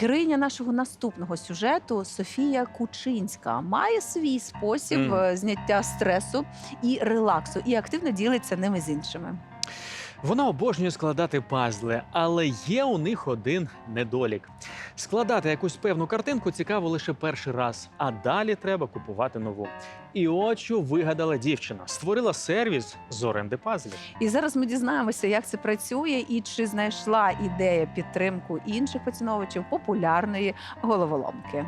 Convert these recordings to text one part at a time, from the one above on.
Героїня нашого наступного сюжету Софія Кучинська має свій спосіб е, зняття стресу і релаксу, і активно ділиться ними з іншими. Вона обожнює складати пазли, але є у них один недолік. Складати якусь певну картинку цікаво лише перший раз, а далі треба купувати нову. І що вигадала дівчина: створила сервіс з оренди пазлів. І зараз ми дізнаємося, як це працює, і чи знайшла ідея підтримку інших поціновувачів популярної головоломки.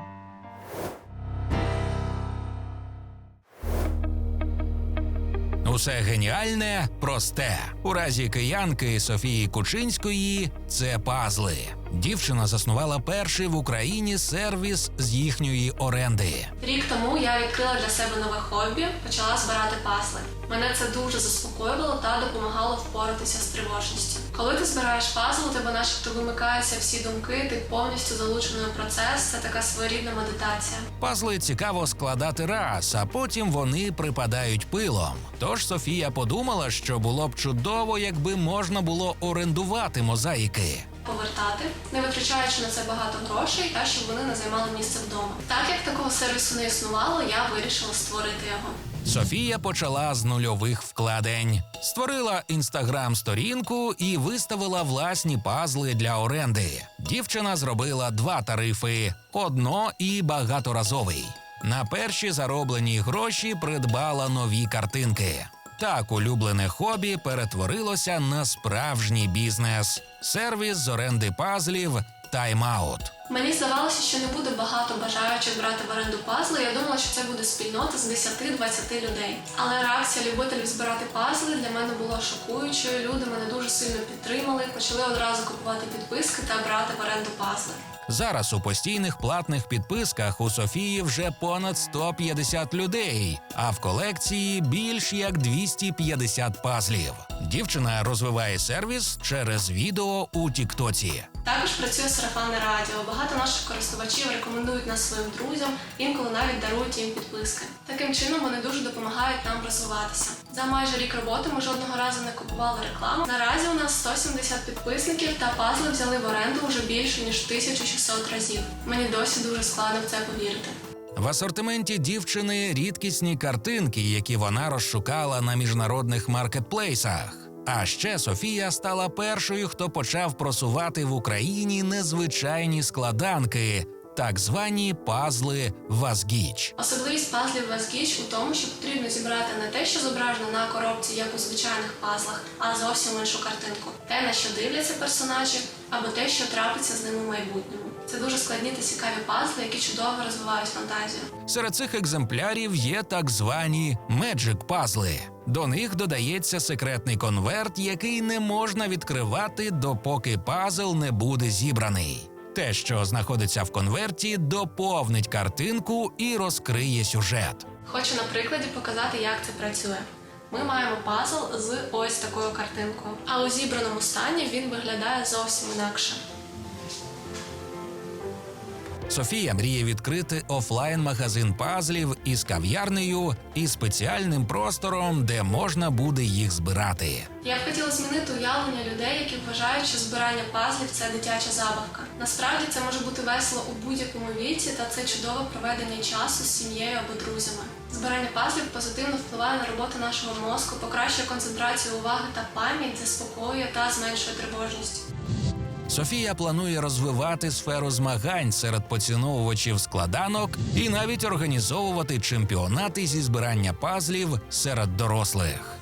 Усе геніальне, просте. У разі киянки Софії Кучинської це пазли. Дівчина заснувала перший в Україні сервіс з їхньої оренди. Рік тому я відкрила для себе нове хобі, почала збирати пазли. Мене це дуже заспокоювало та допомагало впоратися з тривожністю. Коли ти збираєш пазл, у тебе начебто вимикаються всі думки, ти повністю залучений у процес. Це така своєрідна медитація. Пазли цікаво складати раз, а потім вони припадають пилом. Тож Софія подумала, що було б чудово, якби можна було орендувати мозаїки. Повертати, не витрачаючи на це багато грошей, та щоб вони не займали місце вдома. Так як такого сервісу не існувало, я вирішила створити його. Софія почала з нульових вкладень, створила інстаграм-сторінку і виставила власні пазли для оренди. Дівчина зробила два тарифи: одно і багаторазовий. На перші зароблені гроші придбала нові картинки. Так улюблене хобі перетворилося на справжній бізнес. Сервіс з оренди пазлів тайм-аут. Мені здавалося, що не буде багато бажаючих брати в оренду пазли. Я думала, що це буде спільнота з 10-20 людей. Але реакція любителів збирати пазли для мене була шокуючою. Люди мене дуже сильно підтримали, почали одразу купувати підписки та брати в оренду пазли. Зараз у постійних платних підписках у Софії вже понад 150 людей, а в колекції більш як 250 пазлів. Дівчина розвиває сервіс через відео у Тіктоці. Також працює сарафанне радіо. Багато наших користувачів рекомендують нас своїм друзям, інколи навіть дарують їм підписки. Таким чином вони дуже допомагають нам розвиватися. За майже рік роботи ми жодного разу не купували рекламу. Наразі у нас 170 підписників та пазли взяли в оренду вже більше ніж 1600 разів. Мені досі дуже складно в це повірити. В асортименті дівчини рідкісні картинки, які вона розшукала на міжнародних маркетплейсах. А ще Софія стала першою, хто почав просувати в Україні незвичайні складанки, так звані пазли Вазгіч. Особливість пазлів Вазгіч у тому, що потрібно зібрати не те, що зображено на коробці, як у звичайних пазлах, а зовсім іншу картинку. Те, на що дивляться персонажі, або те, що трапиться з ними в майбутньому. Це дуже складні та цікаві пазли, які чудово розвивають фантазію. Серед цих екземплярів є так звані меджик пазли. До них додається секретний конверт, який не можна відкривати, допоки пазл не буде зібраний. Те, що знаходиться в конверті, доповнить картинку і розкриє сюжет. Хочу на прикладі показати, як це працює. Ми маємо пазл з ось такою картинкою, а у зібраному стані він виглядає зовсім інакше. Софія мріє відкрити офлайн-магазин пазлів із кав'ярнею і спеціальним простором, де можна буде їх збирати. Я б хотіла змінити уявлення людей, які вважають, що збирання пазлів це дитяча забавка. Насправді це може бути весело у будь-якому віці, та це чудове проведення часу з сім'єю або друзями. Збирання пазлів позитивно впливає на роботу нашого мозку, покращує концентрацію уваги та пам'ять, заспокоює та зменшує тривожність. Софія планує розвивати сферу змагань серед поціновувачів складанок і навіть організовувати чемпіонати зі збирання пазлів серед дорослих.